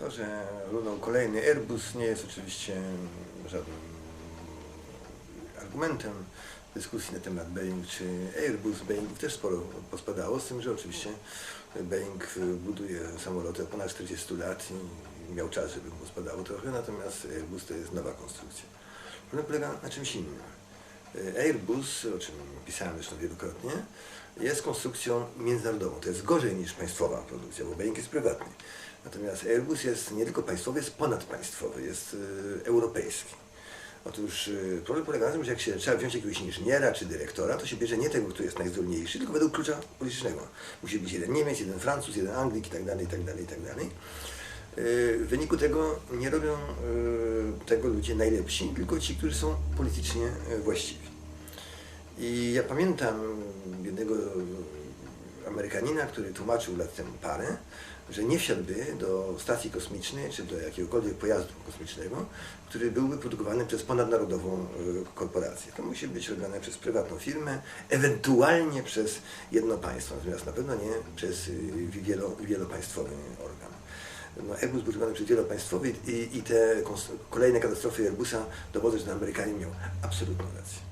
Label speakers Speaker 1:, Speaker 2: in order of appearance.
Speaker 1: To, że runął kolejny Airbus nie jest oczywiście żadnym argumentem dyskusji na temat Boeing czy Airbus. Boeingów też sporo pospadało, z tym, że oczywiście Boeing buduje samoloty od ponad 40 lat i miał czas, żeby mu pospadało trochę, natomiast Airbus to jest nowa konstrukcja. Problem polega na czymś innym. Airbus, o czym pisałem zresztą wielokrotnie, jest konstrukcją międzynarodową. To jest gorzej niż państwowa produkcja, bo Boeing jest prywatny. Natomiast Airbus jest nie tylko państwowy, jest ponadpaństwowy, jest y, europejski. Otóż y, problem polega na tym, że jak się trzeba wziąć jakiegoś inżyniera czy dyrektora, to się bierze nie tego, który jest najzdolniejszy, tylko według klucza politycznego. Musi być jeden Niemiec, jeden Francuz, jeden Anglik i tak dalej, W wyniku tego nie robią y, tego ludzie najlepsi, tylko ci, którzy są politycznie y, właściwi. I ja pamiętam jednego Amerykanina, który tłumaczył lat temu parę, że nie wsiadłby do stacji kosmicznej czy do jakiegokolwiek pojazdu kosmicznego, który byłby produkowany przez ponadnarodową y, korporację. To musi być robione przez prywatną firmę, ewentualnie przez jedno państwo, natomiast na pewno nie przez wielo, wielopaństwowy organ. No, Airbus był robiony przez wielopaństwowy i, i te kolejne katastrofy Airbusa dowodzą, że ten Amerykanin miał absolutną rację.